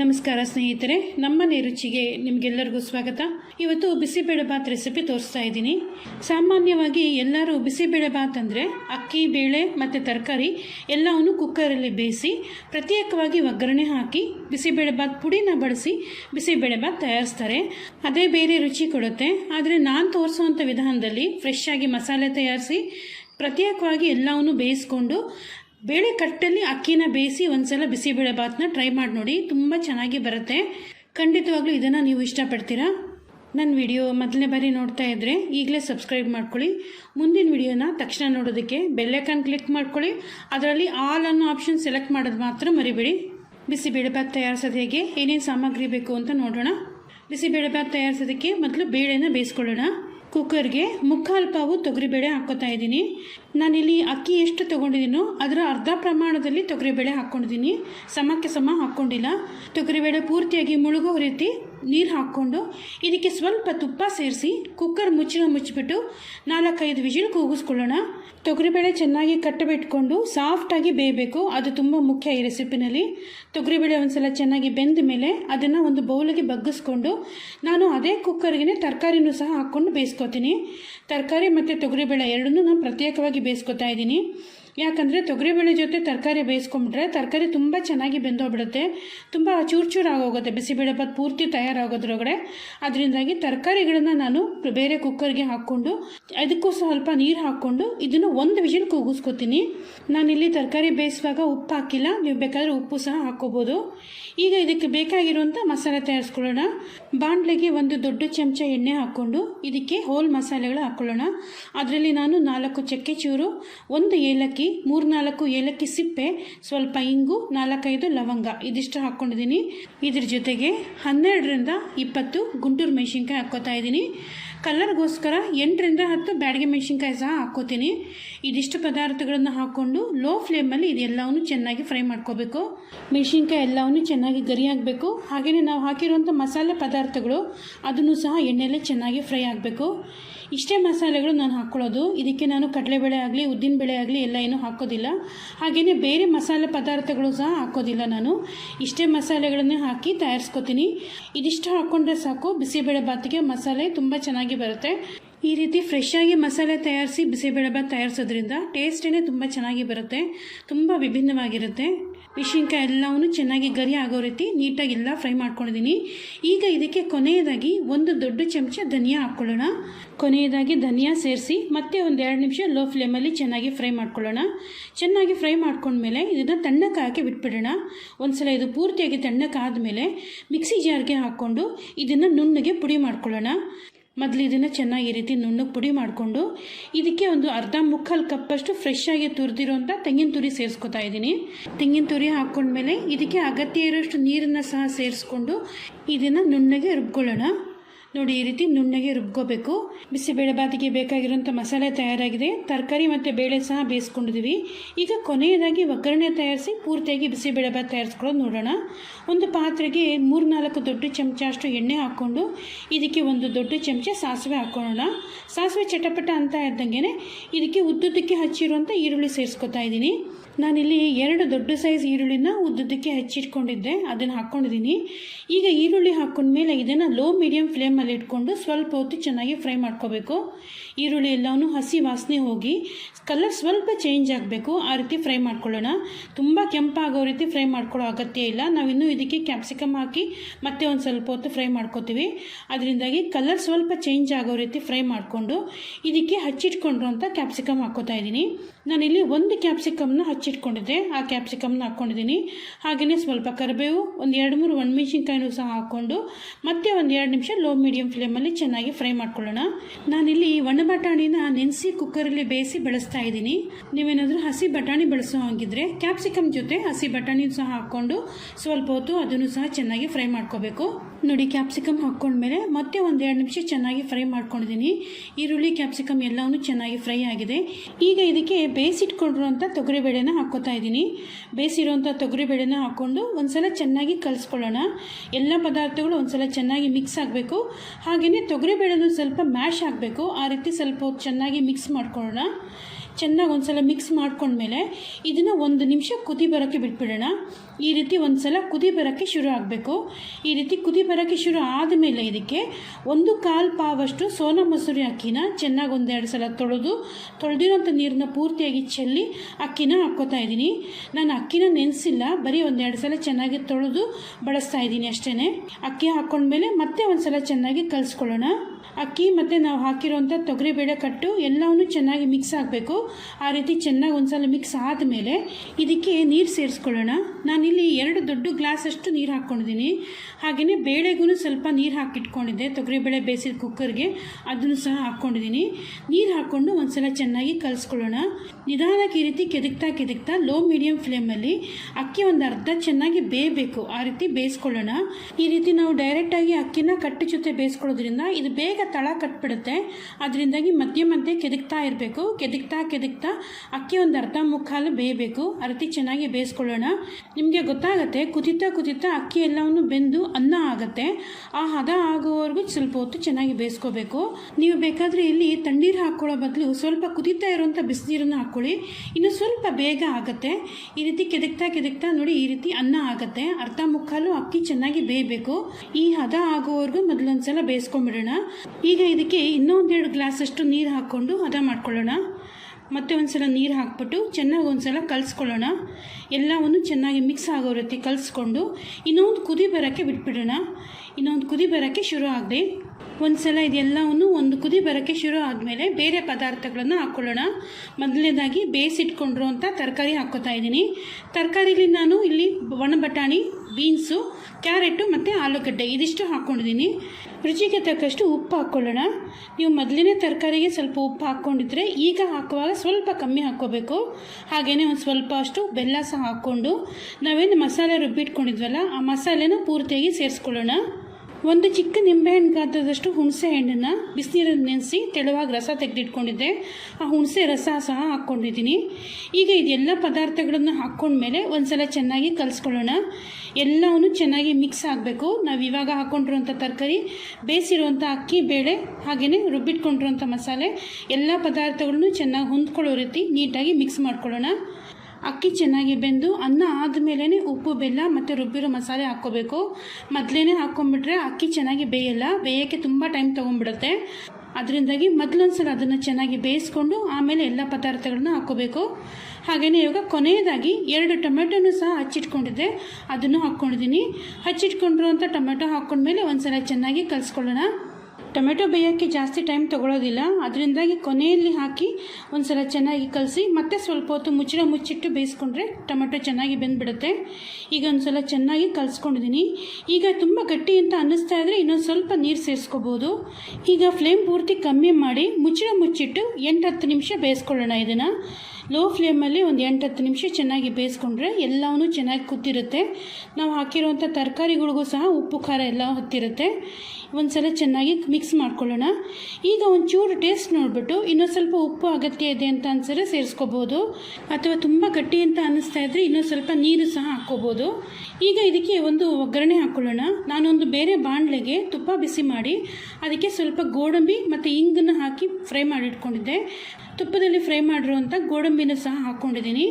ನಮಸ್ಕಾರ ಸ್ನೇಹಿತರೆ ನಮ್ಮ ರುಚಿಗೆ ನಿಮಗೆಲ್ಲರಿಗೂ ಸ್ವಾಗತ. ಇವತ್ತು ಬಿಸಿಬೇಳೆಬಾತ್ ರೆಸಿಪಿ ತೋರಿಸ್ತಾ ಇದ್ದೀನಿ. ಸಾಮಾನ್ಯವಾಗಿ ಎಲ್ಲರೂ ಬಿಸಿಬೇಳೆಬಾತ್ ಅಂದರೆ ಅಕ್ಕಿ, ಬೇಳೆ ಮತ್ತು ತರಕಾರಿ ಎಲ್ಲವನ್ನು ಕುಕ್ಕರಲ್ಲಿ ಬೇಯಿಸಿ ಪ್ರತ್ಯೇಕವಾಗಿ ಒಗ್ಗರಣೆ ಹಾಕಿ ಬಿಸಿಬೇಳೆ ಬಾತ್ ಪುಡಿನ ಬಳಸಿ ಬಿಸಿಬೇಳೆಬಾತ್ ತಯಾರಿಸ್ತಾರೆ. ಅದೇ ಬೇರೆ ರುಚಿ ಕೊಡುತ್ತೆ. ಆದರೆ ನಾನು ತೋರಿಸುವಂಥ ವಿಧಾನದಲ್ಲಿ ಫ್ರೆಶ್ ಆಗಿ ಮಸಾಲೆ ತಯಾರಿಸಿ ಪ್ರತ್ಯೇಕವಾಗಿ ಎಲ್ಲವನ್ನು ಬೇಯಿಸ್ಕೊಂಡು ಬೇಳೆ ಕಟ್ಟಲ್ಲಿ ಅಕ್ಕಿನ ಬೇಯಿಸಿ ಒಂದ್ಸಲ ಬಿಸಿಬೇಳೆ ಬಾತ್ನ ಟ್ರೈ ಮಾಡಿ ನೋಡಿ, ತುಂಬ ಚೆನ್ನಾಗಿ ಬರುತ್ತೆ. ಖಂಡಿತವಾಗ್ಲೂ ಇದನ್ನು ನೀವು ಇಷ್ಟಪಡ್ತೀರಾ? ನನ್ನ ವಿಡಿಯೋ ಮೊದಲನೇ ಬಾರಿ ನೋಡ್ತಾ ಇದ್ದರೆ ಈಗಲೇ ಸಬ್ಸ್ಕ್ರೈಬ್ ಮಾಡ್ಕೊಳ್ಳಿ. ಮುಂದಿನ ವಿಡಿಯೋನ ತಕ್ಷಣ ನೋಡೋದಕ್ಕೆ ಬೆಲ್ಲೈಕನ್ ಕ್ಲಿಕ್ ಮಾಡ್ಕೊಳ್ಳಿ. ಅದರಲ್ಲಿ ಆಲ್ ಅನ್ನೋ ಆಪ್ಷನ್ ಸೆಲೆಕ್ಟ್ ಮಾಡೋದು ಮಾತ್ರ ಮರಿಬೇಡಿ. ಬಿಸಿಬೇಳೆ ಬಾತ್ ತಯಾರಿಸೋದು ಹೇಗೆ? ಏನೇನು ಸಾಮಗ್ರಿ ಬೇಕು ಅಂತ ನೋಡೋಣ. ಬಿಸಿಬೇಳೆ ಬಾತ್ ತಯಾರಿಸೋದಕ್ಕೆ ಮೊದಲು ಬೇಳೆನ ಬೇಯಿಸ್ಕೊಳ್ಳೋಣ. ಕುಕ್ಕರ್ಗೆ ಮುಕ್ಕಾಲು ಪಾವು ತೊಗರಿಬೇಳೆ ಹಾಕೋತಾ ಇದ್ದೀನಿ. ನಾನಿಲ್ಲಿ ಅಕ್ಕಿ ಎಷ್ಟು ತೊಗೊಂಡಿದ್ದೀನೋ ಅದರ ಅರ್ಧ ಪ್ರಮಾಣದಲ್ಲಿ ತೊಗರಿಬೇಳೆ ಹಾಕ್ಕೊಂಡಿದ್ದೀನಿ. ಸಮಕ್ಕೆ ಸಮ ಹಾಕ್ಕೊಂಡಿಲ್ಲ. ತೊಗರಿಬೇಳೆ ಪೂರ್ತಿಯಾಗಿ ಮುಳುಗೋ ರೀತಿ ನೀರು ಹಾಕ್ಕೊಂಡು ಇದಕ್ಕೆ ಸ್ವಲ್ಪ ತುಪ್ಪ ಸೇರಿಸಿ ಕುಕ್ಕರ್ ಮುಚ್ಚಿನ ಮುಚ್ಚಿಬಿಟ್ಟು ನಾಲ್ಕೈದು ವಿಜಿಲ್ ಕೂಗಿಸ್ಕೊಳ್ಳೋಣ. ತೊಗರಿಬೇಳೆ ಚೆನ್ನಾಗಿ ಕಟ್ಟಬಿಟ್ಕೊಂಡು ಸಾಫ್ಟಾಗಿ ಬೇಯಬೇಕು. ಅದು ತುಂಬ ಮುಖ್ಯ ಈ ರೆಸಿಪಿನಲ್ಲಿ. ತೊಗರಿಬೇಳೆ ಒಂದ್ಸಲ ಚೆನ್ನಾಗಿ ಬೆಂದ ಮೇಲೆ ಅದನ್ನು ಒಂದು ಬೌಲಿಗೆ ಬಗ್ಗಿಸ್ಕೊಂಡು ನಾನು ಅದೇ ಕುಕ್ಕರ್ಗೆ ತರಕಾರಿನೂ ಸಹ ಹಾಕ್ಕೊಂಡು ಬೇಯಿಸ್ಕೊತೀನಿ. ತರಕಾರಿ ಮತ್ತು ತೊಗರಿಬೇಳೆ ಎರಡನ್ನೂ ನಾನು ಪ್ರತ್ಯೇಕವಾಗಿ ಬೇಯಿಸ್ಕೊತಾ ಇದ್ದೀನಿ. ಯಾಕಂದರೆ ತೊಗರಿಬೇಳೆ ಜೊತೆ ತರಕಾರಿ ಬೇಯಿಸ್ಕೊಂಬಿಟ್ರೆ ತರಕಾರಿ ತುಂಬ ಚೆನ್ನಾಗಿ ಬೆಂದೋಗ್ಬಿಡುತ್ತೆ. ತುಂಬ ಚೂರು ಚೂರು ಆಗೋಗುತ್ತೆ. ಬಿಸಿಬೇಳೆ ಬಾತ್ ಪೂರ್ತಿ ತಯಾರಾಗೋದ್ರೊಳಗಡೆ. ಅದರಿಂದಾಗಿ ತರಕಾರಿಗಳನ್ನು ನಾನು ಬೇರೆ ಕುಕ್ಕರ್ಗೆ ಹಾಕ್ಕೊಂಡು, ಅದಕ್ಕೂ ಸ್ವಲ್ಪ ನೀರು ಹಾಕ್ಕೊಂಡು ಇದನ್ನು ಒಂದು ವಿಷಲ್ ಕೂಗಿಸ್ಕೊತೀನಿ. ನಾನಿಲ್ಲಿ ತರಕಾರಿ ಬೇಯಿಸುವಾಗ ಉಪ್ಪು ಹಾಕಿಲ್ಲ. ನೀವು ಬೇಕಾದರೆ ಉಪ್ಪು ಸಹ ಹಾಕ್ಕೋಬೋದು ಈಗ ಇದಕ್ಕೆ ಬೇಕಾಗಿರುವಂಥ ಮಸಾಲೆ ತಯಾರಿಸ್ಕೊಳ್ಳೋಣ. ಬಾಣಲೆಗೆ ಒಂದು ದೊಡ್ಡ ಚಮಚ ಎಣ್ಣೆ ಹಾಕ್ಕೊಂಡು ಇದಕ್ಕೆ ಹೋಲ್ ಮಸಾಲೆಗಳು ಹಾಕ್ಕೊಳ್ಳೋಣ. ಅದರಲ್ಲಿ ನಾನು ನಾಲ್ಕು ಚಕ್ಕೆ ಚೂರು, ಒಂದು ಏಲಕ್ಕಿ ಮೂರ್ನಾಲ್ಕು ಏಲಕ್ಕಿ ಸಿಪ್ಪೆ, ಸ್ವಲ್ಪ ಇಂಗು, ನಾಲ್ಕೈದು ಲವಂಗ ಇದಿಷ್ಟು ಹಾಕ್ಕೊಂಡಿದ್ದೀನಿ. ಇದ್ರ ಜೊತೆಗೆ ಹನ್ನೆರಡರಿಂದ ಇಪ್ಪತ್ತು ಗುಂಟೂರು ಮೆಣಸಿನ್ಕಾಯಿ ಹಾಕ್ಕೋತಾ ಇದ್ದೀನಿ. ಕಲರ್ಗೋಸ್ಕರ ಎಂಟರಿಂದ ಹತ್ತು ಬ್ಯಾಡಿಗೆ ಮೆಣಸಿನ್ಕಾಯಿ ಸಹ ಹಾಕ್ಕೋತೀನಿ. ಇದಿಷ್ಟು ಪದಾರ್ಥಗಳನ್ನು ಹಾಕ್ಕೊಂಡು ಲೋ ಫ್ಲೇಮಲ್ಲಿ ಇದೆಲ್ಲವನ್ನು ಚೆನ್ನಾಗಿ ಫ್ರೈ ಮಾಡ್ಕೋಬೇಕು. ಮೆಣಸಿನ್ಕಾಯಿ ಎಲ್ಲವನ್ನು ಚೆನ್ನಾಗಿ ಗರಿ ಆಗಬೇಕು. ಹಾಗೆಯೇ ನಾವು ಹಾಕಿರುವಂಥ ಮಸಾಲೆ ಪದಾರ್ಥಗಳು ಅದನ್ನು ಸಹ ಎಣ್ಣೆಯಲ್ಲೇ ಚೆನ್ನಾಗಿ ಫ್ರೈ ಆಗಬೇಕು. ಇಷ್ಟೇ ಮಸಾಲೆಗಳು ನಾನು ಹಾಕ್ಕೊಳ್ಳೋದು ಇದಕ್ಕೆ ನಾನು ಕಡಲೆಬೇಳೆ ಆಗಲಿ, ಉದ್ದಿನ ಬೇಳೆ ಆಗಲಿ ಎಲ್ಲ ಏನೂ ಹಾಕೋದಿಲ್ಲ. ಹಾಗೆಯೇ ಬೇರೆ ಮಸಾಲೆ ಪದಾರ್ಥಗಳು ಸಹ ಹಾಕೋದಿಲ್ಲ ನಾನು. ಇಷ್ಟೇ ಮಸಾಲೆಗಳನ್ನೇ ಹಾಕಿ ತಯಾರಿಸ್ಕೊತೀನಿ. ಇದಿಷ್ಟು ಹಾಕ್ಕೊಂಡ್ರೆ ಸಾಕು. ಬಿಸಿಬೇಳೆ ಬಾತಿಗೆ ಮಸಾಲೆ ತುಂಬ ಚೆನ್ನಾಗಿ ಬರುತ್ತೆ. ಈ ರೀತಿ ಫ್ರೆಶ್ ಆಗಿ ಮಸಾಲೆ ತಯಾರಿಸಿ ಬಿಸಿಬೇಳೆ ಬಾತ್ ತಯಾರಿಸೋದ್ರಿಂದ ಟೇಸ್ಟೇ ತುಂಬ ಚೆನ್ನಾಗಿ ಬರುತ್ತೆ. ತುಂಬ ವಿಭಿನ್ನವಾಗಿರುತ್ತೆ. ಮೆಣಸಿನ್ಕಾಯಿ ಎಲ್ಲವನ್ನು ಚೆನ್ನಾಗಿ ಗರಿ ಆಗೋ ರೀತಿ ನೀಟಾಗಿ ಎಲ್ಲ ಫ್ರೈ ಮಾಡ್ಕೊಂಡಿದ್ದೀನಿ. ಈಗ ಇದಕ್ಕೆ ಕೊನೆಯದಾಗಿ ಒಂದು ದೊಡ್ಡ ಚಮಚ ಧನಿಯಾ ಹಾಕ್ಕೊಳ್ಳೋಣ. ಕೊನೆಯದಾಗಿ ಧನಿಯಾ ಸೇರಿಸಿ ಮತ್ತೆ ಒಂದು ಎರಡು ನಿಮಿಷ ಲೋ ಫ್ಲೇಮಲ್ಲಿ ಚೆನ್ನಾಗಿ ಫ್ರೈ ಮಾಡ್ಕೊಳ್ಳೋಣ. ಚೆನ್ನಾಗಿ ಫ್ರೈ ಮಾಡ್ಕೊಂಡ್ಮೇಲೆ ಇದನ್ನು ತಣ್ಣಕ್ಕೆ ಹಾಕಿ ಬಿಟ್ಬಿಡೋಣ. ಒಂದ್ಸಲ ಇದು ಪೂರ್ತಿಯಾಗಿ ತಣ್ಣಕ್ಕಾದಮೇಲೆ ಮಿಕ್ಸಿ ಜಾರ್ಗೆ ಹಾಕ್ಕೊಂಡು ಇದನ್ನು ನುಣ್ಣಗೆ ಪುಡಿ ಮಾಡ್ಕೊಳ್ಳೋಣ. ಮೊದಲು ಇದನ್ನು ಚೆನ್ನಾಗಿ ಈ ರೀತಿ ನುಣ್ಣಗೆ ಪುಡಿ ಮಾಡಿಕೊಂಡು ಇದಕ್ಕೆ ಒಂದು ಅರ್ಧ ಮುಕ್ಕಾಲು ಕಪ್ಪಷ್ಟು ಫ್ರೆಶ್ ಆಗಿ ತುರಿದಿರೋಂಥ ತೆಂಗಿನ ತುರಿ ಸೇರಿಸ್ಕೊತಾ ಇದ್ದೀನಿ. ತೆಂಗಿನ ತುರಿ ಹಾಕ್ಕೊಂಡ್ಮೇಲೆ ಇದಕ್ಕೆ ಅಗತ್ಯ ಇರೋಷ್ಟು ನೀರನ್ನು ಸಹ ಸೇರಿಸ್ಕೊಂಡು ಇದನ್ನು ನುಣ್ಣಗೆ ರುಬ್ಕೊಳ್ಳೋಣ. ನೋಡಿ, ಈ ರೀತಿ ನುಣ್ಣಗೆ ರುಬ್ಕೋಬೇಕು. ಬಿಸಿಬೇಳೆ ಬಾತಿಗೆ ಬೇಕಾಗಿರೋಂಥ ಮಸಾಲೆ ತಯಾರಾಗಿದೆ. ತರಕಾರಿ ಮತ್ತು ಬೇಳೆ ಸಹ ಬೇಯಿಸ್ಕೊಂಡಿದ್ದೀವಿ. ಈಗ ಕೊನೆಯದಾಗಿ ಒಗ್ಗರಣೆ ತಯಾರಿಸಿ ಪೂರ್ತಿಯಾಗಿ ಬಿಸಿಬೇಳೆ ಬಾತ್ ತಯಾರಿಸ್ಕೊಳ್ಳೋದು ನೋಡೋಣ. ಒಂದು ಪಾತ್ರೆಗೆ ಮೂರು ನಾಲ್ಕು ದೊಡ್ಡ ಚಮಚ ಅಷ್ಟು ಎಣ್ಣೆ ಹಾಕ್ಕೊಂಡು ಇದಕ್ಕೆ ಒಂದು ದೊಡ್ಡ ಚಮಚ ಸಾಸಿವೆ ಹಾಕ್ಕೊಳ್ಳೋಣ ಸಾಸಿವೆ ಚಟಪಟ ಅಂತ ಇದ್ದಂಗೆ ಇದಕ್ಕೆ ಉದ್ದುದ್ದಕ್ಕೆ ಹಚ್ಚಿರುವಂಥ ಈರುಳ್ಳಿ ಸೇರಿಸ್ಕೊತಾ ಇದ್ದೀನಿ. ನಾನಿಲ್ಲಿ ಎರಡು ದೊಡ್ಡ ಸೈಜ್ ಈರುಳ್ಳಿನ ಉದ್ದುದ್ದಕ್ಕೆ ಹೆಚ್ಚಿಟ್ಕೊಂಡಿದ್ದೆ. ಅದನ್ನು ಹಾಕ್ಕೊಂಡಿದ್ದೀನಿ ಈಗ ಈರುಳ್ಳಿ ಹಾಕ್ಕೊಂಡ್ಮೇಲೆ ಇದನ್ನು ಲೋ ಮೀಡಿಯಮ್ ಫ್ಲೇಮಲ್ಲಿ ಇಟ್ಕೊಂಡು ಸ್ವಲ್ಪ ಹೊತ್ತು ಚೆನ್ನಾಗಿ ಫ್ರೈ ಮಾಡ್ಕೋಬೇಕು. ಈರುಳ್ಳಿ ಎಲ್ಲವೂ ಹಸಿ ವಾಸನೆ ಹೋಗಿ ಕಲರ್ ಸ್ವಲ್ಪ ಚೇಂಜ್ ಆಗಬೇಕು. ಆ ರೀತಿ ಫ್ರೈ ಮಾಡ್ಕೊಳ್ಳೋಣ. ತುಂಬ ಕೆಂಪಾಗೋ ರೀತಿ ಫ್ರೈ ಮಾಡ್ಕೊಳ್ಳೋ ಅಗತ್ಯ ಇಲ್ಲ. ನಾವಿನ್ನೂ ಇದಕ್ಕೆ ಕ್ಯಾಪ್ಸಿಕಮ್ ಹಾಕಿ ಮತ್ತೆ ಒಂದು ಸ್ವಲ್ಪ ಹೊತ್ತು ಫ್ರೈ ಮಾಡ್ಕೋತೀವಿ. ಅದರಿಂದಾಗಿ ಕಲರ್ ಸ್ವಲ್ಪ ಚೇಂಜ್ ಆಗೋ ರೀತಿ ಫ್ರೈ ಮಾಡಿಕೊಂಡು ಇದಕ್ಕೆ ಹಚ್ಚಿಟ್ಕೊಂಡಿರೋಂಥ ಕ್ಯಾಪ್ಸಿಕಮ್ ಹಾಕ್ಕೋತಾ ಇದ್ದೀನಿ. ನಾನಿಲ್ಲಿ ಒಂದು ಕ್ಯಾಪ್ಸಿಕಮ್ನ ಹಚ್ಚಿಟ್ಕೊಂಡಿದ್ದೆ. ಆ ಕ್ಯಾಪ್ಸಿಕಮ್ನ ಹಾಕ್ಕೊಂಡಿದ್ದೀನಿ. ಹಾಗೆಯೇ ಸ್ವಲ್ಪ ಕರಿಬೇವು, ಒಂದು ಎರಡು ಮೂರು ಒಣಮೆಣ್ಸಿನ್ಕಾಯಿನೂ ಸಹ ಹಾಕ್ಕೊಂಡು, ಮತ್ತೆ ಒಂದು ಎರಡು ನಿಮಿಷ ಲೋ ಮೀಡಿಯಂ ಫ್ಲೇಮಲ್ಲಿ ಚೆನ್ನಾಗಿ ಫ್ರೈ ಮಾಡ್ಕೊಳ್ಳೋಣ. ನಾನಿಲ್ಲಿ ಒಣ ಬಟಾಣಿನ ನೆನೆಸಿ ಕುಕ್ಕರಲ್ಲಿ ಬೇಯಿಸಿ ಬೆಳೆಸ್ತಾ ಇದ್ದೀನಿ. ನೀವೇನಾದರೂ ಹಸಿ ಬಟಾಣಿ ಬಳಸೋ ಹಾಗಿದ್ರೆ ಕ್ಯಾಪ್ಸಿಕಮ್ ಜೊತೆ ಹಸಿ ಬಟಾಣಿ ಸಹ ಹಾಕ್ಕೊಂಡು, ಸ್ವಲ್ಪ ಹೊತ್ತು ಅದನ್ನು ಸಹ ಚೆನ್ನಾಗಿ ಫ್ರೈ ಮಾಡ್ಕೋಬೇಕು. ನೋಡಿ ಕ್ಯಾಪ್ಸಿಕಮ್ ಹಾಕ್ಕೊಂಡ್ಮೇಲೆ ಮತ್ತೆ ಒಂದು ಎರಡು ನಿಮಿಷ ಚೆನ್ನಾಗಿ ಫ್ರೈ ಮಾಡ್ಕೊಂಡಿದ್ದೀನಿ. ಈರುಳ್ಳಿ ಕ್ಯಾಪ್ಸಿಕಮ್ ಎಲ್ಲವೂ ಚೆನ್ನಾಗಿ ಫ್ರೈ ಆಗಿದೆ. ಈಗ ಇದಕ್ಕೆ ಬೇಯಿಸಿಟ್ಕೊಂಡಿರುವಂಥ ತೊಗರಿಬೇಳೆನ ಹಾಕ್ಕೋತಾ ಇದ್ದೀನಿ. ಬೇಯಿಸಿರುವಂಥ ತೊಗರಿಬೇಳೆನ ಹಾಕ್ಕೊಂಡು ಒಂದ್ಸಲ ಚೆನ್ನಾಗಿ ಕಲಿಸ್ಕೊಳ್ಳೋಣ. ಎಲ್ಲ ಪದಾರ್ಥಗಳು ಒಂದ್ಸಲ ಚೆನ್ನಾಗಿ ಮಿಕ್ಸ್ ಆಗಬೇಕು. ಹಾಗೆಯೇ ತೊಗರಿಬೇಳೆನೂ ಸ್ವಲ್ಪ ಮ್ಯಾಶ್ ಆಗಬೇಕು. ಆ ರೀತಿ ಸ್ವಲ್ಪ ಚೆನ್ನಾಗಿ ಮಿಕ್ಸ್ ಮಾಡ್ಕೊಳ್ಳೋಣ. ಚೆನ್ನಾಗಿ ಒಂದ್ಸಲ ಮಿಕ್ಸ್ ಮಾಡ್ಕೊಂಡ್ಮೇಲೆ ಇದನ್ನು ಒಂದು ನಿಮಿಷ ಕುದಿ ಬರೋಕ್ಕೆ ಬಿಟ್ಬಿಡೋಣ. ಈ ರೀತಿ ಒಂದ್ಸಲ ಕುದಿ ಬರೋಕ್ಕೆ ಶುರು ಆಗಬೇಕು. ಈ ರೀತಿ ಕುದಿ ಬರೋಕ್ಕೆ ಶುರು ಆದಮೇಲೆ ಇದಕ್ಕೆ ಒಂದು ಕಾಲು ಪಾವಷ್ಟು ಸೋನಾ ಮಸೂರಿ ಅಕ್ಕಿನ ಚೆನ್ನಾಗಿ ಒಂದೆರಡು ಸಲ ತೊಳೆದು, ತೊಳೆದಿರೋಂಥ ನೀರನ್ನ ಪೂರ್ತಿಯಾಗಿ ಚೆಲ್ಲಿ ಅಕ್ಕಿನ ಹಾಕ್ಕೋತಾ ಇದ್ದೀನಿ. ನಾನು ಅಕ್ಕಿನ ನೆನೆಸಿಲ್ಲ, ಬರೀ ಒಂದೆರಡು ಸಲ ಚೆನ್ನಾಗಿ ತೊಳೆದು ಬಳಸ್ತಾ ಇದ್ದೀನಿ ಅಷ್ಟೇ ಅಕ್ಕಿ ಹಾಕ್ಕೊಂಡ್ಮೇಲೆ ಮತ್ತೆ ಒಂದು ಸಲ ಚೆನ್ನಾಗಿ ಕಲಿಸ್ಕೊಳ್ಳೋಣ. ಅಕ್ಕಿ ಮತ್ತು ನಾವು ಹಾಕಿರೋಂಥ ತೊಗರಿಬೇಳೆ ಕಟ್ಟು ಎಲ್ಲವೂ ಚೆನ್ನಾಗಿ ಮಿಕ್ಸ್ ಆಗಬೇಕು. ಆ ರೀತಿ ಚೆನ್ನಾಗಿ ಒಂದ್ಸಲ ಮಿಕ್ಸ್ ಆದಮೇಲೆ ಇದಕ್ಕೆ ನೀರು ಸೇರಿಸ್ಕೊಳ್ಳೋಣ. ನಾನಿಲ್ಲಿ ಎರಡು ದೊಡ್ಡ ಗ್ಲಾಸಷ್ಟು ನೀರು ಹಾಕ್ಕೊಂಡಿದ್ದೀನಿ. ಹಾಗೆಯೇ ಬೇಳೆಗೂ ಸ್ವಲ್ಪ ನೀರು ಹಾಕಿಟ್ಕೊಂಡಿದ್ದೆ ತೊಗರಿಬೇಳೆ ಬೇಯಿಸಿದ ಕುಕ್ಕರ್ಗೆ ಅದನ್ನು ಸಹ ಹಾಕ್ಕೊಂಡಿದ್ದೀನಿ. ನೀರು ಹಾಕ್ಕೊಂಡು ಒಂದ್ಸಲ ಚೆನ್ನಾಗಿ ಕಲಿಸ್ಕೊಳ್ಳೋಣ. ನಿಧಾನಕ್ಕೆ ಈ ರೀತಿ ಕೆದಕ್ತಾ ಕೆದಕ್ತಾ ಲೋ ಮೀಡಿಯಮ್ ಫ್ಲೇಮಲ್ಲಿ ಅಕ್ಕಿ ಒಂದು ಅರ್ಧ ಚೆನ್ನಾಗಿ ಬೇಯಬೇಕು. ಆ ರೀತಿ ಬೇಯಿಸ್ಕೊಳ್ಳೋಣ. ಈ ರೀತಿ ನಾವು ಡೈರೆಕ್ಟಾಗಿ ಅಕ್ಕಿನ ಕಟ್ಟು ಜೊತೆ ಬೇಯಿಸ್ಕೊಳ್ಳೋದ್ರಿಂದ ಇದು ಬೇಗ ತಳ ಕಟ್ಬಿಡುತ್ತೆ. ಅದರಿಂದಾಗಿ ಮಧ್ಯೆ ಮಧ್ಯೆ ಕೆದಕ್ತಾ ಇರಬೇಕು. ಕೆದಕ್ತಾ ಕೆದಕ್ತಾ ಅಕ್ಕಿ ಒಂದು ಅರ್ಧ ಮುಕ್ಕಾಲು ಬೇಯಬೇಕು. ಅರತಿ ಚೆನ್ನಾಗಿ ಬೇಯಿಸ್ಕೊಳ್ಳೋಣ. ನಿಮಗೆ ಗೊತ್ತಾಗುತ್ತೆ, ಕುದಿತಾ ಕುದಿತಾ ಅಕ್ಕಿ ಎಲ್ಲವನ್ನು ಬೆಂದು ಅನ್ನ ಆಗುತ್ತೆ. ಆ ಹದ ಆಗುವವರೆಗೂ ಸ್ವಲ್ಪ ಹೊತ್ತು ಚೆನ್ನಾಗಿ ಬೇಯಿಸ್ಕೋಬೇಕು. ನೀವು ಬೇಕಾದರೆ ಇಲ್ಲಿ ತಣ್ಣೀರು ಹಾಕ್ಕೊಳ್ಳೋ ಬದಲು ಸ್ವಲ್ಪ ಕುದಿತಾ ಇರುವಂಥ ಬಿಸಿನೀರನ್ನು ಹಾಕ್ಕೊಳ್ಳಿ. ಇನ್ನು ಸ್ವಲ್ಪ ಬೇಗ ಆಗುತ್ತೆ. ಈ ರೀತಿ ಕೆದಕ್ತಾ ಕೆದಕ್ತಾ ನೋಡಿ ಈ ರೀತಿ ಅನ್ನ ಆಗುತ್ತೆ. ಅರ್ಧ ಮುಕ್ಕಾಲು ಅಕ್ಕಿ ಚೆನ್ನಾಗಿ ಬೇಯಬೇಕು. ಈ ಹದ ಆಗುವವರೆಗೂ ಮೊದಲೊಂದ್ಸಲ ಬೇಯಿಸ್ಕೊಂಡ್ಬಿಡೋಣ. ಈಗ ಇದಕ್ಕೆ ಇನ್ನೊಂದೆರಡು ಗ್ಲಾಸಷ್ಟು ನೀರು ಹಾಕ್ಕೊಂಡು ಹದ ಮಾಡ್ಕೊಳ್ಳೋಣ. ಮತ್ತೆ ಒಂದ್ಸಲ ನೀರು ಹಾಕ್ಬಿಟ್ಟು ಚೆನ್ನಾಗಿ ಒಂದ್ಸಲ ಕಲಿಸ್ಕೊಳ್ಳೋಣ. ಎಲ್ಲವನ್ನು ಚೆನ್ನಾಗಿ ಮಿಕ್ಸ್ ಆಗೋ ರೀತಿ ಕಲಿಸ್ಕೊಂಡು ಇನ್ನೊಂದು ಕುದಿ ಬರೋಕ್ಕೆ ಬಿಟ್ಬಿಡೋಣ. ಇನ್ನೊಂದು ಕುದಿ ಬರೋಕ್ಕೆ ಶುರು ಆಗಲಿ. ಒಂದು ಸಲ ಇದೆಲ್ಲವನ್ನು ಒಂದು ಕುದಿ ಬರೋಕ್ಕೆ ಶುರು ಆದಮೇಲೆ ಬೇರೆ ಪದಾರ್ಥಗಳನ್ನು ಹಾಕ್ಕೊಳ್ಳೋಣ. ಮೊದಲನೇದಾಗಿ ಬೇಯಿಸಿಟ್ಕೊಂಡಿರುವಂಥ ತರಕಾರಿ ಹಾಕ್ಕೋತಾ ಇದ್ದೀನಿ. ತರಕಾರಿಲಿ ನಾನು ಇಲ್ಲಿ ಒಣ ಬಟಾಣಿ, ಬೀನ್ಸು, ಕ್ಯಾರೆಟು ಮತ್ತು ಆಲೂಗಡ್ಡೆ ಇದಿಷ್ಟು ಹಾಕ್ಕೊಂಡಿದ್ದೀನಿ ರುಚಿಗೆ ತಕ್ಕಷ್ಟು ಉಪ್ಪು ಹಾಕ್ಕೊಳ್ಳೋಣ. ನೀವು ಮೊದಲನೇ ತರಕಾರಿಗೆ ಸ್ವಲ್ಪ ಉಪ್ಪು ಹಾಕ್ಕೊಂಡಿದ್ರೆ ಈಗ ಹಾಕುವಾಗ ಸ್ವಲ್ಪ ಕಮ್ಮಿ ಹಾಕ್ಕೋಬೇಕು. ಹಾಗೆಯೇ ಒಂದು ಸ್ವಲ್ಪ ಅಷ್ಟು ಬೆಲ್ಲ ಸಹ ಹಾಕ್ಕೊಂಡು ನಾವೇನು ಮಸಾಲೆ ರುಬ್ಬಿಟ್ಕೊಂಡಿದ್ವಲ್ಲ, ಆ ಮಸಾಲೆನ ಪೂರ್ತಿಯಾಗಿ ಸೇರಿಸ್ಕೊಳ್ಳೋಣ. ಒಂದು ಚಿಕ್ಕ ನಿಂಬೆಹಣ್ಣು ಗಾತ್ರದಷ್ಟು ಹುಣಸೆ ಹಣ್ಣನ್ನು ಬಿಸಿನೀರಲ್ಲಿ ನೆನೆಸಿ ತೆಳುವಾಗಿ ರಸ ತೆಗೆದಿಟ್ಕೊಂಡಿದ್ದೆ. ಆ ಹುಣಸೆ ರಸ ಸಹ ಹಾಕ್ಕೊಂಡಿದ್ದೀನಿ. ಈಗ ಇದೆಲ್ಲ ಪದಾರ್ಥಗಳನ್ನು ಹಾಕ್ಕೊಂಡ್ಮೇಲೆ ಒಂದ್ಸಲ ಚೆನ್ನಾಗಿ ಕಲಿಸ್ಕೊಳ್ಳೋಣ. ಎಲ್ಲವನ್ನು ಚೆನ್ನಾಗಿ ಮಿಕ್ಸ್ ಆಗಬೇಕು. ನಾವು ಇವಾಗ ಹಾಕ್ಕೊಂಡಿರುವಂಥ ತರಕಾರಿ ಬೇಯಿಸಿರುವಂಥ ಅಕ್ಕಿ, ಬೇಳೆ ಹಾಗೆಯೇ ರುಬ್ಬಿಟ್ಕೊಂಡಿರುವಂಥ ಮಸಾಲೆ, ಎಲ್ಲ ಪದಾರ್ಥಗಳನ್ನು ಚೆನ್ನಾಗಿ ಹೊಂದ್ಕೊಳ್ಳೋ ರೀತಿ ನೀಟಾಗಿ ಮಿಕ್ಸ್ ಮಾಡ್ಕೊಳ್ಳೋಣ. ಅಕ್ಕಿ ಚೆನ್ನಾಗಿ ಬೆಂದು ಅನ್ನ ಆದಮೇಲೆ ಉಪ್ಪು, ಬೆಲ್ಲ ಮತ್ತು ರುಬ್ಬಿರೋ ಮಸಾಲೆ ಹಾಕ್ಕೋಬೇಕು. ಮೊದಲೇ ಹಾಕ್ಕೊಂಬಿಟ್ರೆ ಅಕ್ಕಿ ಚೆನ್ನಾಗಿ ಬೇಯಲ್ಲ, ಬೇಯೋಕ್ಕೆ ತುಂಬ ಟೈಮ್ ತೊಗೊಂಡ್ಬಿಡುತ್ತೆ. ಅದರಿಂದಾಗಿ ಮೊದಲೊಂದು ಸಲ ಅದನ್ನು ಚೆನ್ನಾಗಿ ಬೇಯಿಸ್ಕೊಂಡು ಆಮೇಲೆ ಎಲ್ಲ ಪದಾರ್ಥಗಳನ್ನ ಹಾಕ್ಕೋಬೇಕು. ಹಾಗೆಯೇ ಇವಾಗ ಕೊನೆಯದಾಗಿ ಎರಡು ಟೊಮೆಟೊನು ಸಹ ಹಚ್ಚಿಟ್ಕೊಂಡಿದ್ದೆ. ಅದನ್ನು ಹಾಕ್ಕೊಂಡಿದ್ದೀನಿ. ಹಚ್ಚಿಟ್ಕೊಂಡಿರುವಂಥ ಟೊಮೆಟೊ ಹಾಕ್ಕೊಂಡ್ಮೇಲೆ ಒಂದು ಸಲ ಚೆನ್ನಾಗಿ ಕಲಿಸ್ಕೊಳ್ಳೋಣ. ಟೊಮೆಟೊ ಬೇಯೋಕ್ಕೆ ಜಾಸ್ತಿ ಟೈಮ್ ತೊಗೊಳೋದಿಲ್ಲ. ಅದರಿಂದಾಗಿ ಕೊನೆಯಲ್ಲಿ ಹಾಕಿ ಒಂದು ಸಲ ಚೆನ್ನಾಗಿ ಕಲಸಿ, ಮತ್ತೆ ಸ್ವಲ್ಪ ಹೊತ್ತು ಮುಚ್ಚಿಡ ಮುಚ್ಚಿಟ್ಟು ಬೇಯಿಸ್ಕೊಂಡ್ರೆ ಟೊಮೆಟೊ ಚೆನ್ನಾಗಿ ಬೆಂದ್ಬಿಡುತ್ತೆ. ಈಗ ಒಂದು ಸಲ ಚೆನ್ನಾಗಿ ಕಲಸ್ಕೊಂಡಿದ್ದೀನಿ. ಈಗ ತುಂಬ ಗಟ್ಟಿ ಅಂತ ಅನ್ನಿಸ್ತಾ ಇದ್ದರೆ ಇನ್ನೊಂದು ಸ್ವಲ್ಪ ನೀರು ಸೇರಿಸ್ಕೋಬೋದು. ಈಗ ಫ್ಲೇಮ್ ಪೂರ್ತಿ ಕಮ್ಮಿ ಮಾಡಿ ಮುಚ್ಚಿಡ ಮುಚ್ಚಿಟ್ಟು ಎಂಟು ಹತ್ತು ನಿಮಿಷ ಬೇಯಿಸ್ಕೊಳ್ಳೋಣ ಇದನ್ನು. ಲೋ ಫ್ಲೇಮಲ್ಲಿ ಒಂದು ಎಂಟು ಹತ್ತು ನಿಮಿಷ ಚೆನ್ನಾಗಿ ಬೇಯಿಸ್ಕೊಂಡ್ರೆ ಎಲ್ಲವೂ ಚೆನ್ನಾಗಿ ಕುದ್ದಿರುತ್ತೆ. ನಾವು ಹಾಕಿರುವಂಥ ತರಕಾರಿಗಳಿಗೂ ಸಹ ಉಪ್ಪು ಖಾರ ಎಲ್ಲ ಹತ್ತಿರುತ್ತೆ. ಒಂದು ಸಲ ಚೆನ್ನಾಗಿ ಮಿಕ್ಸ್ ಮಾಡ್ಕೊಳ್ಳೋಣ. ಈಗ ಒಂಚೂರು ಟೇಸ್ಟ್ ನೋಡಿಬಿಟ್ಟು ಇನ್ನೊಂದು ಸ್ವಲ್ಪ ಉಪ್ಪು ಅಗತ್ಯ ಇದೆ ಅಂತ ಅನ್ಸಿದ್ರೆ ಸೇರಿಸ್ಕೋಬೋದು. ಅಥವಾ ತುಂಬ ಗಟ್ಟಿ ಅಂತ ಅನ್ನಿಸ್ತಾ ಇದ್ದರೆ ಇನ್ನೊಂದು ಸ್ವಲ್ಪ ನೀರು ಸಹ ಹಾಕ್ಕೋಬೋದು. ಈಗ ಇದಕ್ಕೆ ಒಂದು ಒಗ್ಗರಣೆ ಹಾಕ್ಕೊಳ್ಳೋಣ. ನಾನೊಂದು ಬೇರೆ ಬಾಣಲೆಗೆ ತುಪ್ಪ ಬಿಸಿ ಮಾಡಿ, ಅದಕ್ಕೆ ಸ್ವಲ್ಪ ಗೋಡಂಬಿ ಮತ್ತು ಇಂಗನ್ನು ಹಾಕಿ ಫ್ರೈ ಮಾಡಿಟ್ಕೊಂಡಿದ್ದೆ. ತುಪ್ಪದಲ್ಲಿ ಫ್ರೈ ಮಾಡಿರುವಂಥ ಗೋಡಂಬಿನ ಸಹ ಹಾಕ್ಕೊಂಡಿದ್ದೀನಿ.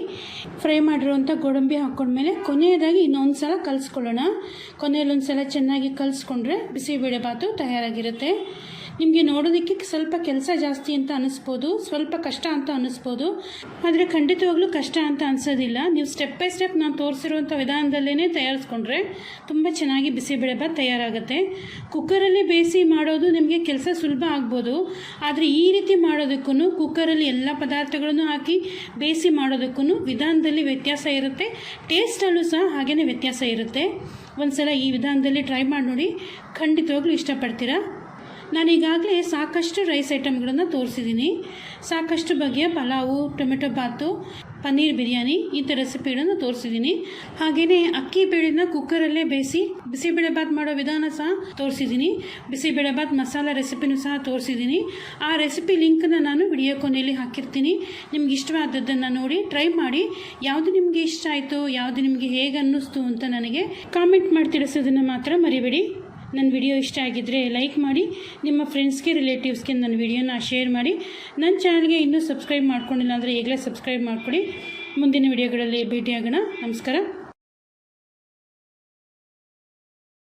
ಫ್ರೈ ಮಾಡಿರುವಂಥ ಗೋಡಂಬಿ ಹಾಕ್ಕೊಂಡ್ಮೇಲೆ ಕೊನೆಯದಾಗಿ ಇನ್ನೊಂದು ಸಲ ಕಲಿಸ್ಕೊಳ್ಳೋಣ. ಕೊನೆಯಲ್ಲೊಂದು ಸಲ ಚೆನ್ನಾಗಿ ಕಲಿಸ್ಕೊಂಡ್ರೆ ಬಿಸಿಬೇಳೆ ಬಾತು ತಯಾರಾಗಿರುತ್ತೆ. ನಿಮಗೆ ನೋಡೋದಕ್ಕೆ ಸ್ವಲ್ಪ ಕೆಲಸ ಜಾಸ್ತಿ ಅಂತ ಅನ್ನಿಸ್ಬೋದು ಸ್ವಲ್ಪ ಕಷ್ಟ ಅಂತ ಅನ್ನಿಸ್ಬೋದು ಆದರೆ ಖಂಡಿತವಾಗ್ಲೂ ಕಷ್ಟ ಅಂತ ಅನಿಸೋದಿಲ್ಲ. ನೀವು ಸ್ಟೆಪ್ ಬೈ ಸ್ಟೆಪ್ ನಾನು ತೋರಿಸಿರುವಂಥ ವಿಧಾನದಲ್ಲೇ ತಯಾರಿಸ್ಕೊಂಡ್ರೆ ತುಂಬ ಚೆನ್ನಾಗಿ ಬಿಸಿಬೇಳೆಬಾತ್ ತಯಾರಾಗುತ್ತೆ. ಕುಕ್ಕರಲ್ಲಿ ಬೇಯಿಸಿ ಮಾಡೋದು ನಿಮಗೆ ಕೆಲಸ ಸುಲಭ ಆಗ್ಬೋದು. ಆದರೆ ಈ ರೀತಿ ಮಾಡೋದಕ್ಕೂ ಕುಕ್ಕರಲ್ಲಿ ಎಲ್ಲ ಪದಾರ್ಥಗಳನ್ನು ಹಾಕಿ ಬೇಯಿಸಿ ಮಾಡೋದಕ್ಕೂ ವಿಧಾನದಲ್ಲಿ ವ್ಯತ್ಯಾಸ ಇರುತ್ತೆ. ಟೇಸ್ಟಲ್ಲೂ ಸಹ ಹಾಗೆಯೇ ವ್ಯತ್ಯಾಸ ಇರುತ್ತೆ. ಒಂದು ಸಲ ಈ ವಿಧಾನದಲ್ಲಿ ಟ್ರೈ ಮಾಡಿ ನೋಡಿ ಖಂಡಿತವಾಗ್ಲೂ ಇಷ್ಟಪಡ್ತೀರಾ? ನಾನೀಗಾಗಲೇ ಸಾಕಷ್ಟು ರೈಸ್ ಐಟಮ್ಗಳನ್ನು ತೋರಿಸಿದ್ದೀನಿ. ಸಾಕಷ್ಟು ಬಗೆಯ ಪಲಾವು, ಟೊಮೆಟೊ ಬಾತು, ಪನ್ನೀರ್ ಬಿರಿಯಾನಿ ಈ ಥರ ರೆಸಿಪಿಗಳನ್ನು ತೋರಿಸಿದ್ದೀನಿ. ಹಾಗೆಯೇ ಅಕ್ಕಿ ಬೇಳೆನ ಕುಕ್ಕರಲ್ಲೇ ಬೇಯಿಸಿ, ಬಿಸಿಬೇಳೆ ಬಾತ್ ಮಾಡೋ ವಿಧಾನ ಸಹ ತೋರಿಸಿದ್ದೀನಿ. ಬಿಸಿಬೇಳೆ ಬಾತ್ ಮಸಾಲ ರೆಸಿಪಿನೂ ಸಹ ತೋರಿಸಿದ್ದೀನಿ. ಆ ರೆಸಿಪಿ ಲಿಂಕನ್ನು ನಾನು ವಿಡಿಯೋ ಕೊನೆಯಲ್ಲಿ ಹಾಕಿರ್ತೀನಿ. ನಿಮ್ಗೆ ಇಷ್ಟವಾದದ್ದನ್ನು ನೋಡಿ ಟ್ರೈ ಮಾಡಿ. ಯಾವುದು ನಿಮಗೆ ಇಷ್ಟ ಆಯಿತು, ಯಾವುದು ನಿಮಗೆ ಹೇಗೆ ಅನ್ನಿಸ್ತು ಅಂತ ನನಗೆ ಕಾಮೆಂಟ್ ಮಾಡಿ ತಿಳಿಸೋದನ್ನು ಮಾತ್ರ ಮರಿಬೇಡಿ. ನನ್ನ ವಿಡಿಯೋ ಇಷ್ಟ ಆಗಿದ್ದರೆ ಲೈಕ್ ಮಾಡಿ, ನಿಮ್ಮ ಫ್ರೆಂಡ್ಸ್ಗೆ ರಿಲೇಟಿವ್ಸ್ಗೆ ನನ್ನ ವಿಡಿಯೋನ ಶೇರ್ ಮಾಡಿ. ನನ್ನ ಚಾನಲ್ಗೆ ಇನ್ನೂ ಸಬ್ಸ್ಕ್ರೈಬ್ ಮಾಡ್ಕೊಂಡಿಲ್ಲ ಅಂದರೆ ಈಗಲೇ ಸಬ್ಸ್ಕ್ರೈಬ್ ಮಾಡಿಕೊಡಿ. ಮುಂದಿನ ವಿಡಿಯೋಗಳಲ್ಲಿ ಭೇಟಿಯಾಗೋಣ. ನಮಸ್ಕಾರ.